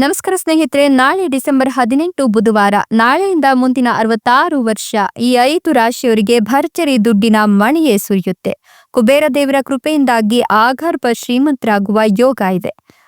ನಮಸ್ಕಾರ ಸ್ನೇಹಿತರೆ, ನಾಳೆ ಡಿಸೆಂಬರ್ ಹದಿನೆಂಟು ಬುಧವಾರ, ನಾಳೆಯಿಂದ ಮುಂದಿನ ಅರವತ್ತಾರು ವರ್ಷ ಈ ಐದು ರಾಶಿಯವರಿಗೆ ಭರ್ಜರಿ ದುಡ್ಡಿನ ಮಣಿಯೇ ಸುರಿಯುತ್ತೆ. ಕುಬೇರ ದೇವರ ಕೃಪೆಯಿಂದಾಗಿ ಆಗರ್ಭ ಶ್ರೀಮಂತರಾಗುವ ಯೋಗ ಇದೆ.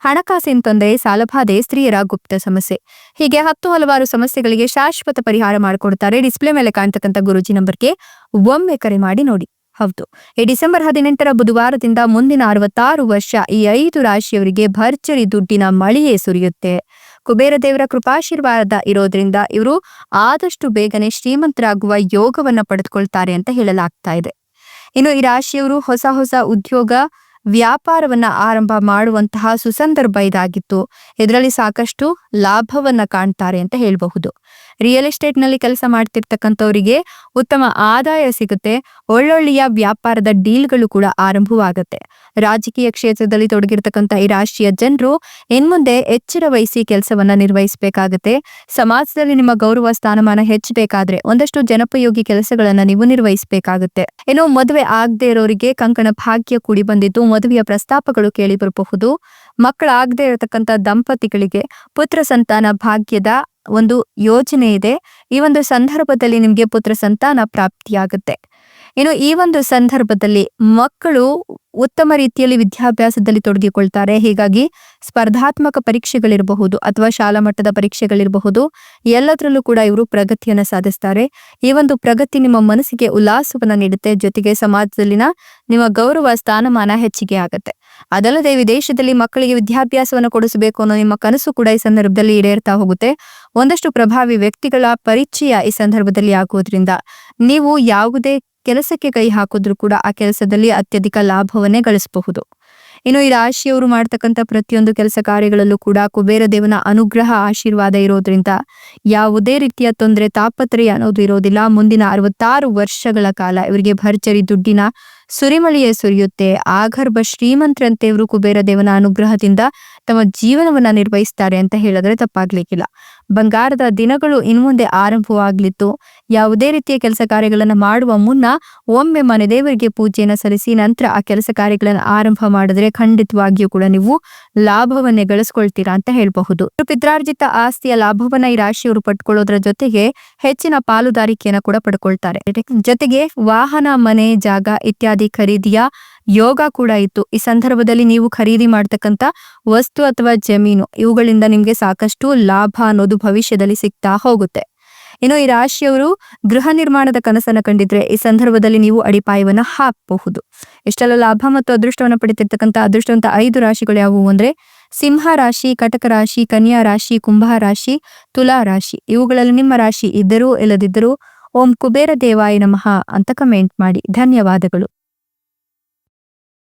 ಹಣಕಾಸಿನ ತೊಂದರೆ ಸಾಲಬಾಧೆ ಸ್ತ್ರೀಯರ ಗುಪ್ತ ಸಮಸ್ಯೆ. ಹೀಗೆ ಹತ್ತು ಹಲವಾರು ಸಮಸ್ಯೆಗಳಿಗೆ ಶಾಶ್ವತ ಪರಿಹಾರ ಮಾಡಿಕೊಡ್ತಾರೆ ಡಿಸ್ಪ್ಲೇ ಮೇಲೆ ಕಾಣ್ತಕ್ಕಂಥ ಗುರುಜಿ ನಂಬರ್ಗೆ ಒಮ್ಮೆ ಕರೆ ಮಾಡಿ ನೋಡಿ. ಹೌದು. ಈ ಡಿಸೆಂಬರ್ ಹದಿನೆಂಟರ ಬುಧವಾರದಿಂದ ಮುಂದಿನ ಅರವತ್ತಾರು ವರ್ಷ ಈ ಐದು ರಾಶಿಯವರಿಗೆ ಭರ್ಜರಿ ದುಡ್ಡಿನ ಮಳೆಯೇ ಸುರಿಯುತ್ತೆ. ಕುಬೇರ ದೇವರ ಕೃಪಾಶೀರ್ವಾದ ಇರೋದ್ರಿಂದ ಇವರು ಆದಷ್ಟು ಬೇಗನೆ ಶ್ರೀಮಂತರಾಗುವ ಯೋಗವನ್ನ ಪಡೆದುಕೊಳ್ತಾರೆ ಅಂತ ಹೇಳಲಾಗ್ತಾ ಇದೆ. ಇನ್ನು ಈ ರಾಶಿಯವರು ಹೊಸ ಹೊಸ ಉದ್ಯೋಗ ವ್ಯಾಪಾರವನ್ನ ಆರಂಭ ಮಾಡುವಂತಹ ಸುಸಂದರ್ಭ ಇದಾಗಿತ್ತು. ಇದರಲ್ಲಿ ಸಾಕಷ್ಟು ಲಾಭವನ್ನ ಕಾಣ್ತಾರೆ ಅಂತ ಹೇಳಬಹುದು. ರಿಯಲ್ ಎಸ್ಟೇಟ್ನಲ್ಲಿ ಕೆಲಸ ಮಾಡ್ತಿರ್ತಕ್ಕಂಥವರಿಗೆ ಉತ್ತಮ ಆದಾಯ ಸಿಗುತ್ತೆ. ಒಳ್ಳೊಳ್ಳೆಯ ವ್ಯಾಪಾರದ ಡೀಲ್ಗಳು ಕೂಡ ಆರಂಭವಾಗುತ್ತೆ. ರಾಜಕೀಯ ಕ್ಷೇತ್ರದಲ್ಲಿ ತೊಡಗಿರ್ತಕ್ಕಂಥ ಈ ರಾಶಿಯ ಜನರು ಇನ್ಮುಂದೆ ಎಚ್ಚರ ವಹಿಸಿ ಕೆಲಸವನ್ನ ನಿರ್ವಹಿಸಬೇಕಾಗುತ್ತೆ. ಸಮಾಜದಲ್ಲಿ ನಿಮ್ಮ ಗೌರವ, ಸ್ಥಾನಮಾನ ಹೆಚ್ಚಬೇಕಾದ್ರೆ ಒಂದಷ್ಟು ಜನಪಯೋಗಿ ಕೆಲಸಗಳನ್ನ ನೀವು ನಿರ್ವಹಿಸಬೇಕಾಗುತ್ತೆ. ಏನೋ ಮದುವೆ ಆಗದೆ ಇರೋರಿಗೆ ಕಂಕಣ ಭಾಗ್ಯ ಕೂಡಿ ಬಂದಿದ್ದು ಮದುವೆಯ ಪ್ರಸ್ತಾಪಗಳು ಕೇಳಿ ಬರಬಹುದು. ಮಕ್ಕಳಾಗದೆ ಇರತಕ್ಕಂಥ ದಂಪತಿಗಳಿಗೆ ಪುತ್ರ ಸಂತಾನ ಭಾಗ್ಯದ ಒಂದು ಯೋಜನೆ ಇದೆ. ಈ ಒಂದು ಸಂದರ್ಭದಲ್ಲಿ ನಿಮ್ಗೆ ಪುತ್ರ ಸಂತಾನ ಪ್ರಾಪ್ತಿಯಾಗುತ್ತೆ. ಇನ್ನು ಈ ಒಂದು ಸಂದರ್ಭದಲ್ಲಿ ಮಕ್ಕಳು ಉತ್ತಮ ರೀತಿಯಲ್ಲಿ ವಿದ್ಯಾಭ್ಯಾಸದಲ್ಲಿ ತೊಡಗಿಕೊಳ್ತಾರೆ. ಹೀಗಾಗಿ ಸ್ಪರ್ಧಾತ್ಮಕ ಪರೀಕ್ಷೆಗಳಿರಬಹುದು ಅಥವಾ ಶಾಲಾ ಮಟ್ಟದ ಪರೀಕ್ಷೆಗಳಿರಬಹುದು. ಎಲ್ಲದರಲ್ಲೂ ಕೂಡ ಇವರು ಪ್ರಗತಿಯನ್ನು ಸಾಧಿಸ್ತಾರೆ. ಈ ಒಂದು ಪ್ರಗತಿ ನಿಮ್ಮ ಮನಸ್ಸಿಗೆ ಉಲ್ಲಾಸವನ್ನು ನೀಡುತ್ತೆ. ಜೊತೆಗೆ ಸಮಾಜದಲ್ಲಿನ ನಿಮ್ಮ ಗೌರವ, ಸ್ಥಾನಮಾನ ಹೆಚ್ಚಿಗೆ ಆಗುತ್ತೆ. ಅದಲ್ಲದೆ ವಿದೇಶದಲ್ಲಿ ಮಕ್ಕಳಿಗೆ ವಿದ್ಯಾಭ್ಯಾಸವನ್ನು ಕೊಡಿಸಬೇಕು ಅನ್ನೋ ನಿಮ್ಮ ಕನಸು ಕೂಡ ಈ ಸಂದರ್ಭದಲ್ಲಿ ಈಡೇರ್ತಾ ಹೋಗುತ್ತೆ. ಒಂದಷ್ಟು ಪ್ರಭಾವಿ ವ್ಯಕ್ತಿಗಳ ಪರಿಚಯ ಈ ಸಂದರ್ಭದಲ್ಲಿ ಆಗುವುದರಿಂದ ನೀವು ಯಾವುದೇ ಕೆಲಸಕ್ಕೆ ಕೈ ಹಾಕಿದ್ರು ಕೂಡ ಆ ಕೆಲಸದಲ್ಲಿ ಅತ್ಯಧಿಕ ಲಾಭವನ್ನೇ ಗಳಿಸಬಹುದು. ಇನ್ನು ಈ ರಾಶಿಯವರು ಮಾಡ್ತಕ್ಕಂಥ ಪ್ರತಿಯೊಂದು ಕೆಲಸ ಕಾರ್ಯಗಳಲ್ಲೂ ಕೂಡ ಕುಬೇರ ದೇವನ ಅನುಗ್ರಹ ಆಶೀರ್ವಾದ ಇರೋದ್ರಿಂದ ಯಾವುದೇ ರೀತಿಯ ತೊಂದರೆ ತಾಪತ್ರಯ ಅನ್ನೋದು ಇರೋದಿಲ್ಲ. ಮುಂದಿನ ಅರವತ್ತಾರು ವರ್ಷಗಳ ಕಾಲ ಇವರಿಗೆ ಭರ್ಜರಿ ದುಡ್ಡಿನ ಸುರಿಮಳೆಯೇ ಸುರಿಯುತ್ತೆ. ಆಗರ್ಭ ಶ್ರೀಮಂತ್ರಂತೆ ಇವರು ಕುಬೇರ ದೇವನ ಅನುಗ್ರಹದಿಂದ ತಮ್ಮ ಜೀವನವನ್ನ ನಿರ್ವಹಿಸ್ತಾರೆ ಅಂತ ಹೇಳಿದ್ರೆ ತಪ್ಪಾಗ್ಲಿಕ್ಕಿಲ್ಲ. ಬಂಗಾರದ ದಿನಗಳು ಇನ್ಮುಂದೆ ಆರಂಭವಾಗ್ಲಿತ್ತು. ಯಾವುದೇ ರೀತಿಯ ಕೆಲಸ ಕಾರ್ಯಗಳನ್ನ ಮಾಡುವ ಮುನ್ನ ಒಮ್ಮೆ ಮನೆ ದೇವರಿಗೆ ಪೂಜೆಯನ್ನ ಸಲ್ಲಿಸಿ ನಂತರ ಆ ಕೆಲಸ ಕಾರ್ಯಗಳನ್ನ ಆರಂಭ ಮಾಡಿದ್ರೆ ಖಂಡಿತವಾಗಿಯೂ ಕೂಡ ನೀವು ಲಾಭವನ್ನೇ ಗಳಿಸ್ಕೊಳ್ತೀರಾ ಅಂತ ಹೇಳಬಹುದು. ಪಿತ್ರಾರ್ಜಿತ ಆಸ್ತಿಯ ಲಾಭವನ್ನ ಈ ರಾಶಿಯವರು ಪಡ್ಕೊಳ್ಳೋದ್ರ ಜೊತೆಗೆ ಹೆಚ್ಚಿನ ಪಾಲುದಾರಿಕೆಯನ್ನ ಕೂಡ ಪಡ್ಕೊಳ್ತಾರೆ. ಜೊತೆಗೆ ವಾಹನ, ಮನೆ, ಜಾಗ ಇತ್ಯಾದಿ ಖರೀದಿಯ ಯೋಗ ಕೂಡ ಇತ್ತು. ಈ ಸಂದರ್ಭದಲ್ಲಿ ನೀವು ಖರೀದಿ ಮಾಡ್ತಕ್ಕಂಥ ವಸ್ತು ಅಥವಾ ಜಮೀನು, ಇವುಗಳಿಂದ ನಿಮ್ಗೆ ಸಾಕಷ್ಟು ಲಾಭ ಅನ್ನೋದು ಭವಿಷ್ಯದಲ್ಲಿ ಸಿಗ್ತಾ ಹೋಗುತ್ತೆ. ಇನ್ನು ಈ ರಾಶಿಯವರು ಗೃಹ ನಿರ್ಮಾಣದ ಕನಸನ್ನ ಕಂಡಿದ್ರೆ ಈ ಸಂದರ್ಭದಲ್ಲಿ ನೀವು ಅಡಿಪಾಯವನ್ನ ಹಾಕಬಹುದು. ಇಷ್ಟೆಲ್ಲ ಲಾಭ ಮತ್ತು ಅದೃಷ್ಟವನ್ನ ಪಡಿತಿರ್ತಕ್ಕಂಥ ಅದೃಷ್ಟವಂತ ಐದು ರಾಶಿಗಳು ಯಾವುವು ಅಂದ್ರೆ, ಸಿಂಹ ರಾಶಿ, ಕಟಕ ರಾಶಿ, ಕನ್ಯಾ ರಾಶಿ, ಕುಂಭ ರಾಶಿ, ತುಲಾ ರಾಶಿ. ಇವುಗಳಲ್ಲಿ ನಿಮ್ಮ ರಾಶಿ ಇದ್ದರೂ, ಇಲ್ಲದಿದ್ದರೂ ಓಂ ಕುಬೇರ ದೇವಾಯ ನಮಃ ಅಂತ ಕಮೆಂಟ್ ಮಾಡಿ. ಧನ್ಯವಾದಗಳು.